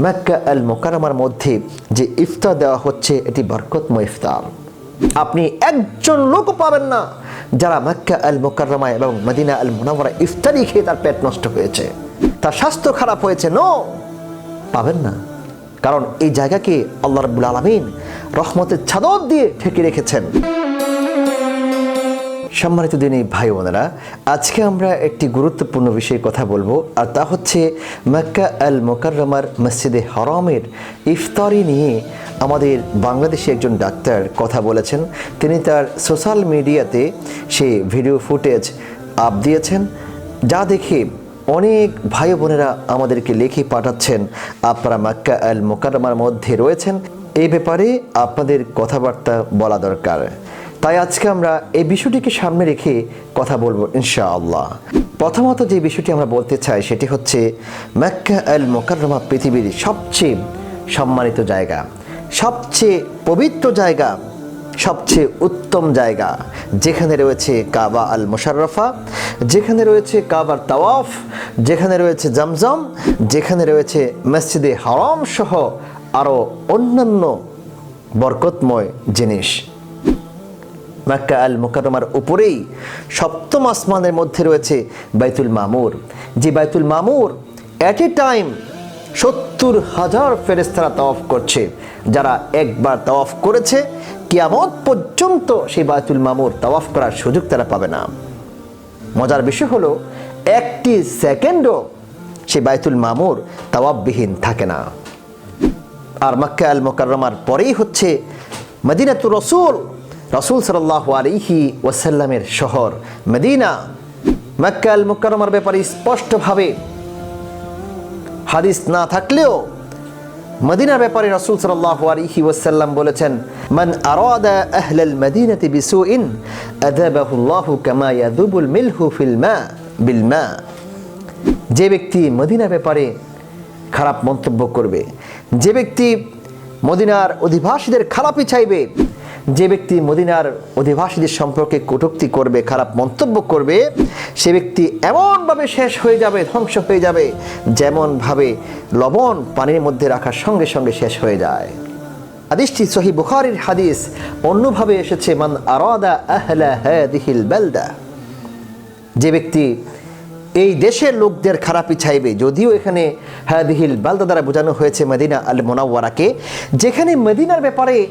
Mecca আল মোকারমার মধ্যে যে ইফতার দেওয়া হচ্ছে, এটি বরকতময় ইফতার। আপনি একজন লোক পাবেন না যারা মেক্কা আল মোকাররমা এবং মদিনা আল মোনামরা ইফতারি খেয়ে তার পেট নষ্ট হয়েছে। তার স্বাস্থ্য খারাপ হয়েছে, নো! পাবেন না। কারণ এই জায়গাকে আল্লাহ রাব্বুল আলমিন রহমতের চাদর দিয়ে ঠেকে রেখেছেন। সম্মানিত দিনী ভাই বোনেরা, আজকে আমরা একটি গুরুত্বপূর্ণ বিষয়ে কথা বলব, আর তা হচ্ছে মক্কা আল মোকাররমার মসজিদে হরমের ইফতারি নিয়ে আমাদের বাংলাদেশি একজন ডাক্তার কথা বলেছেন। তিনি তার সোশ্যাল মিডিয়াতে সে ভিডিও ফুটেজ আপ দিয়েছেন, যা দেখে অনেক ভাই বোনেরা আমাদেরকে লিখে পাঠাচ্ছেন, আপনারা মাক্কা আল মোকাররমার মধ্যে রয়েছেন এই ব্যাপারে আপনাদের কথাবার্তা বলা দরকার। তাই আজকে আমরা এই বিষয়টিকে সামনে রেখে কথা বলব, ইনশাআল্লাহ। প্রথমত যে বিষয়টি আমরা বলতে চাই সেটি হচ্ছে মক্কা আল মোকাররমা পৃথিবীর সবচেয়ে সম্মানিত জায়গা, সবচেয়ে পবিত্র জায়গা, সবচেয়ে উত্তম জায়গা, যেখানে রয়েছে কাবা আল মোশাররফা, যেখানে রয়েছে কাবার তাওয়াফ, যেখানে রয়েছে জমজম, যেখানে রয়েছে মসজিদে হারাম সহ আরও অন্যান্য বরকতময় জিনিস। মাক্কা আল মোকারমার উপরেই সপ্তম আসমানের মধ্যে রয়েছে বাইতুল মামুর। যে বাইতুল মামুর অ্যাট এ টাইম সত্তর হাজার ফেরেস্তারা তাওয়াফ করছে। যারা একবার তাওয়াফ করেছে, কিয়ামত পর্যন্ত সেই বাইতুল মামুর তাওয়াফ করার সুযোগ তারা পাবে না। মজার বিষয় হলো, একটি সেকেন্ডও সেই বাইতুল মামুর তাওয়াববিহীন থাকে না। আর মক্কা আল মোকাররমার পরেই হচ্ছে মদিনাতুর রসুল রসুল সাল্লাহ আলিহি ওয়াসাল্লামের শহর মদিনা, মক্কা আল ব্যাপারে স্পষ্টভাবে হাদিস না থাকলেও মদিনার ব্যাপারে রসুল সাল্লাহ আলিহি ওয়াসাল্লাম বলেছেন, মান আরাদা আহলাল মদিনাতি বিসুইন আযাবাহুল্লাহু কামা ইয়াযুবুল মিলহু ফিল মা বিল মা। যে ব্যক্তি মদিনার ব্যাপারে খারাপ মন্তব্য করবে, যে ব্যক্তি মদিনার অধিবাসীদের খারাপই চাইবে যে ব্যক্তি মদিনার অধিবাসীদের সম্পর্কে কটূক্তি করবে, খারাপ মন্তব্য করবে, সে ব্যক্তি এমনভাবে শেষ হয়ে যাবে, ধ্বংস হয়ে যাবে, যেমনভাবে লবণ পানির মধ্যে রাখার সঙ্গে সঙ্গে শেষ হয়ে যায়। হাদিসটি সহি বুখারির হাদিস, অন্যভাবে এসেছে, মান আরাদা আহলা হাদিহিল বেলদা যে ব্যক্তি এই দেশের লোকদের খারাপই চাইবে যদিও এখানে হাদিহিল বালদা দ্বারা বোঝানো হয়েছে মদিনা আল মোনাওয়ারাকে যেখানে মদিনার ব্যাপারে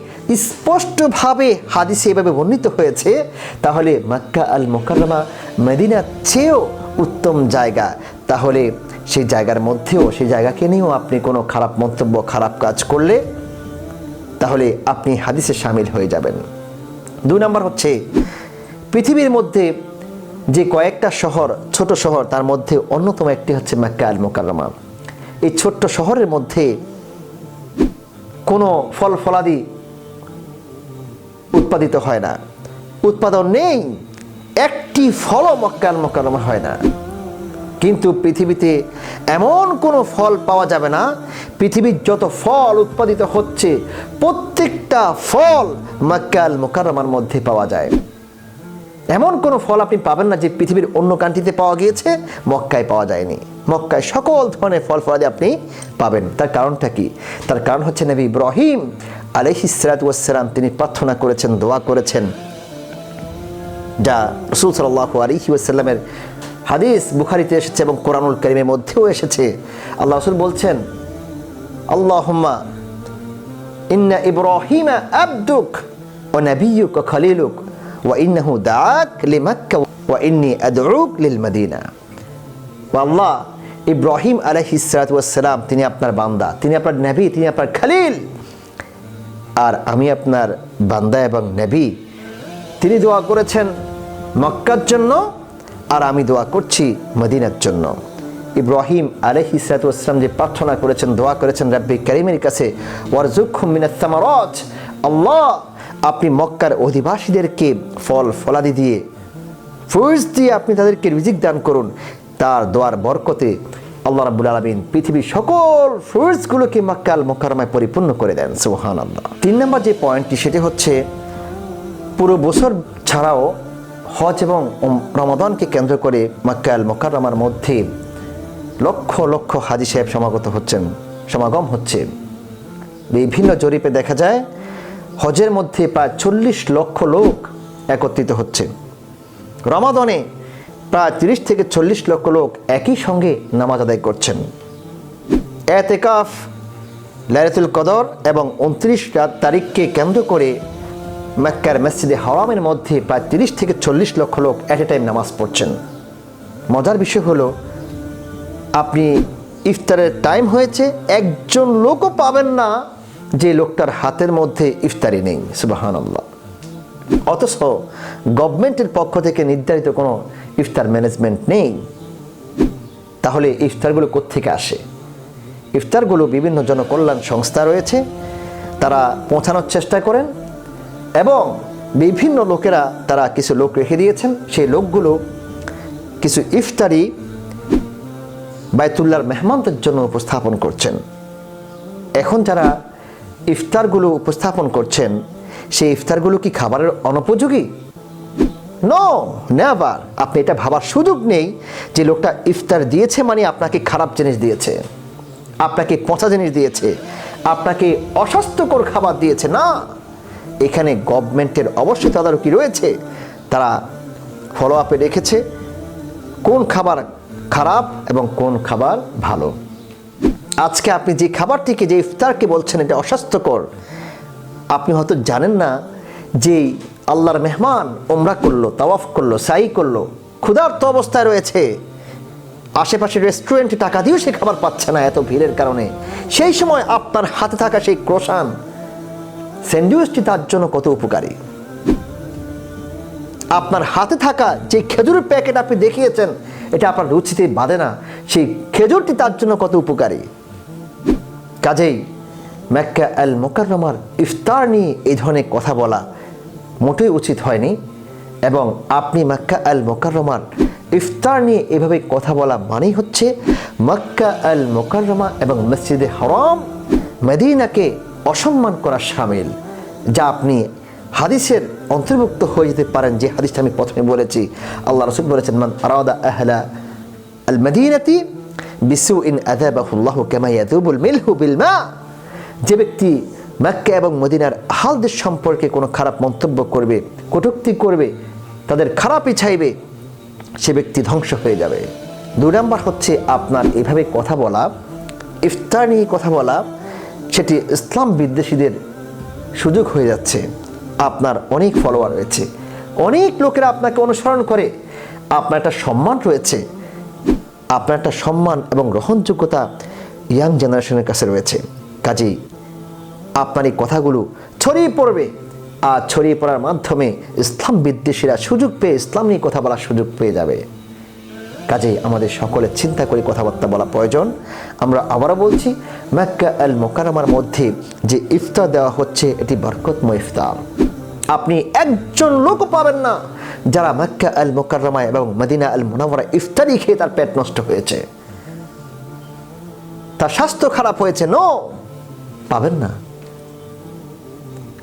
স্পষ্টভাবে হাদিসে এভাবে বর্ণিত হয়েছে, তাহলে মক্কা আল মোকাররমা মদিনার চেয়েও উত্তম জায়গা। তাহলে সেই জায়গার মধ্যেও, সেই জায়গাকে নিয়েও আপনি কোনো খারাপ মন্তব্য, খারাপ কাজ করলে তাহলে আপনি হাদিসে সামিল হয়ে যাবেন। দুই নম্বর হচ্ছে, পৃথিবীর মধ্যে যে কয়েকটা শহর, ছোট শহর, তার মধ্যে অন্যতম একটি হচ্ছে মাক্কা আল মোকাররমা এই ছোট্ট শহরের মধ্যে কোনো ফল ফলাদি উৎপাদিত হয় না। উৎপাদন নেই, একটি ফলও মক্কা আল মোকাররমা হয় না। কিন্তু পৃথিবীতে এমন কোনো ফল পাওয়া যাবে না, পৃথিবীর যত ফল উৎপাদিত হচ্ছে, প্রত্যেকটা ফল মাক্কাল মোকাররমার মধ্যে পাওয়া যায়। এমন কোনো ফল আপনি পাবেন না যে পৃথিবীর অন্য কান্ট্রিতে পাওয়া গিয়েছে, মক্কায় পাওয়া যায়নি। মক্কায় সকল ধরনের ফল ফলাদি আপনি পাবেন। তার কারণটা কি? তার কারণ হচ্ছে নবী ইব্রাহিম আলহিসালাম তিনি প্রার্থনা করেছেন, দোয়া করেছেন, যা রসুল সাল্লাহ আলহি ওয়াসাল্লামের হাদিস বুখারিতে এসেছে এবং কোরআনুল করিমের মধ্যেও এসেছে। আল্লাহ রসুল বলছেন, আল্লাহম্মা ইন্না ইব্রাহিমা আব্দুক ও নবিয়ুক ও খলিলুক ওয়া ইন্নাহু দাক লিমাক্কা ওয়া ইন্নি আদউক লিল মদিনা ইব্রাহিম তিনি আপনার বান্দা, তিনি আপনার নবী, তিনি আপনার খালিল। আর আমি আপনার বান্দা এবং নবী। তিনি দোয়া করেছেন মক্কার জন্য, আর আমি দোয়া করছি মদিনার জন্য। ইব্রাহিম আলহ ইসরাতাম যে প্রার্থনা করেছেন, দোয়া করেছেন রাব্বি করিমের কাছে ওয়ারজুক্ষমিনাজ আল্লাহ আপনি মক্কার অধিবাসীদেরকে ফল ফলাদি দিয়ে ফ্রুটস দিয়ে আপনি তাদেরকে রিজিক দান করুন। তার দোয়ার বরকতে আল্লাহ রাবুল আলমিন পৃথিবীর সকল ফ্রুটসগুলোকে মক্কাল মোকারমায় পরিপূর্ণ করে দেন সুহান আল্লাহ তিন নম্বর যে পয়েন্টটি, সেটি হচ্ছে পুরো বছর ছাড়াও হজ এবং রমাদানকে কেন্দ্র করে মাক্কাল মোকাররমার মধ্যে লক্ষ লক্ষ হাজি সাহেব সমাগত হচ্ছেন, সমাগম হচ্ছে। বিভিন্ন জরিপে দেখা যায় হজের মধ্যে প্রায় চল্লিশ লক্ষ লোক একত্রিত হচ্ছে। রমাদনে প্রায় তিরিশ থেকে চল্লিশ লক্ষ লোক একই সঙ্গে নামাজ আদায় করছেন। এতেকাফ, লাইলাতুল কদর এবং উনত্রিশ তারিখকে কেন্দ্র করে মক্কার মসজিদে হারামের মধ্যে প্রায় তিরিশ থেকে চল্লিশ লক্ষ লোক অ্যাট এ টাইম নামাজ পড়ছেন। মজার বিষয় হলো, আপনি ইফতারের টাইম হয়েছে, একজন লোকও পাবেন না। যে লোকটার হাতের মধ্যে ইফতারি নেই সুবাহান আল্লাহ অথচ গভর্নমেন্টের পক্ষ থেকে নির্ধারিত কোনো ইফতার ম্যানেজমেন্ট নেই। তাহলে ইফতারগুলো কোত্থেকে আসে? ইফতারগুলো বিভিন্ন জনকল্যাণ সংস্থা রয়েছে, তারা পৌঁছানোর চেষ্টা করেন এবং বিভিন্ন লোকেরা তারা কিছু লোক রেখে দিয়েছেন। সেই লোকগুলো কিছু ইফতারি বায়তুল্লাহর মেহমানদের জন্য উপস্থাপন করছেন। এখন যারা ইফতারগুলো উপস্থাপন করছেন, সেই ইফতারগুলো কি খাবারের অনুপযোগী? নো নেভার আপনি এটা ভাবার সুযোগ নেই যে লোকটা ইফতার দিয়েছে মানে আপনাকে খারাপ জিনিস দিয়েছে, আপনাকে পচা জিনিস দিয়েছে, আপনাকে অস্বাস্থ্যকর খাবার দিয়েছে। না, এখানে গভর্নমেন্টের অবশ্যই তদারকি রয়েছে। তারা ফলো আপে রেখেছে কোন খাবার খারাপ এবং কোন খাবার ভালো। আজকে আপনি যে খাবারটিকে, যে ইফতারকে বলছেন, এটা অস্বাস্থ্যকর। আপনি হয়তো জানেন না যে আল্লাহর মেহমান ওমরা করল, তাওয়াফ করল, সাই করল, ক্ষুধার্ত অবস্থায় রয়েছে। আশেপাশের রেস্টুরেন্টে টাকা দিয়েও সে খাবার পাচ্ছে না এত ভিড়ের কারণে। সেই সময় আপনার হাতে থাকা সেই ক্রোশান স্যান্ডউইচটি তার জন্য কত উপকারী। আপনার হাতে থাকা যে খেজুরের প্যাকেট আপনি দেখিয়েছেন, এটা আপনার রুচিতে বাঁধে না। সেই খেজুরটি তার জন্য কত উপকারী। কাজেই মেক্কা আল মোকাররমার ইফতার নিয়ে এই ধরনের কথা বলা মোটেই উচিত হয়নি এবং আপনি মাক্কা আল মোকাররমার ইফতার নিয়ে এভাবে কথা বলা মানেই হচ্ছে মক্কা আল মোকাররমা এবং মসজিদে হরম মদিনাকে অসম্মান করা সামিল, যা আপনি হাদিসের অন্তর্ভুক্ত হয়ে যেতে পারেন যে হাদিসটা আমি প্রথমে বলেছি। আল্লাহ রসুল বলেছেন, মান আরাদা আহলা আল মদিনাতি বিসু ইন আদাবাহুল্লাহ কেমা ইয়াদুবুল মিলহু বিল মা। যে ব্যক্তি মক্কা এবং মদিনার হালদের সম্পর্কে কোনো খারাপ মন্তব্য করবে, কটূক্তি করবে, তাদের খারাপই চাইবে, সে ব্যক্তি ধ্বংস হয়ে যাবে। দুই নাম্বার হচ্ছে আপনার এভাবে কথা বলা, ইফতার নিয়ে কথা বলা, সেটি ইসলাম বিদ্বেষীদের সুযোগ হয়ে যাচ্ছে। আপনার অনেক ফলোয়ার রয়েছে। অনেক লোকেরা আপনাকে অনুসরণ করে। আপনার একটা সম্মান রয়েছে। আপনার একটা সম্মান এবং গ্রহণযোগ্যতা ইয়াং জেনারেশনের কাছে রয়েছে। কাজেই আপনার এই কথাগুলো ছড়িয়ে পড়বে। আর ছড়িয়ে পড়ার মাধ্যমে ইসলাম বিদ্বেষীরা সুযোগ পেয়ে ইসলাম নিয়ে কথা বলার সুযোগ পেয়ে যাবে। কাজেই আমাদের সকলের চিন্তা করে কথাবার্তা বলা প্রয়োজন। আমরা আবারও বলছি, মেক্কা আল মোকারমার মধ্যে যে ইফতার দেওয়া হচ্ছে, এটি বরকতময় ইফতার। আপনি একজন লোকও পাবেন না। যারা মেক্কা আল মোকাররমা এবং মদিনা আল মোনামরা ইফতারি খেয়ে তার পেট নষ্ট হয়েছে। তার স্বাস্থ্য খারাপ হয়েছে, নো! পাবেন না।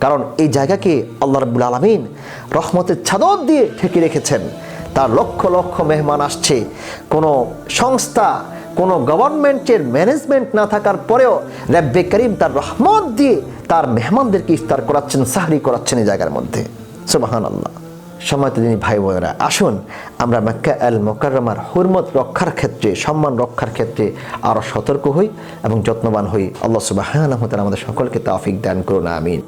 কারণ এই জায়গাকে আল্লাহ রব্বুল আলমিন রহমতের ছাদর দিয়ে ঠেকে রেখেছেন। তার লক্ষ লক্ষ মেহমান আসছে। কোনো সংস্থা, কোনো গভর্নমেন্টের ম্যানেজমেন্ট না থাকার পরেও র্যাব্বে করিম তার রহমত দিয়ে তার মেহমানদেরকে ইফতার করাচ্ছেন, সাহরি করাচ্ছেন এই জায়গার মধ্যে। সুবাহান আল্লাহ সময় তিনি ভাই বোনেরা, আসুন আমরা মক্কা আল মোকাররমার হুরমত রক্ষার ক্ষেত্রে, সম্মান রক্ষার ক্ষেত্রে আরও সতর্ক হই এবং যত্নবান হই। আল্লাহ সুবাহ আমাদের সকলকে তাফিক দান করুন, আমিন।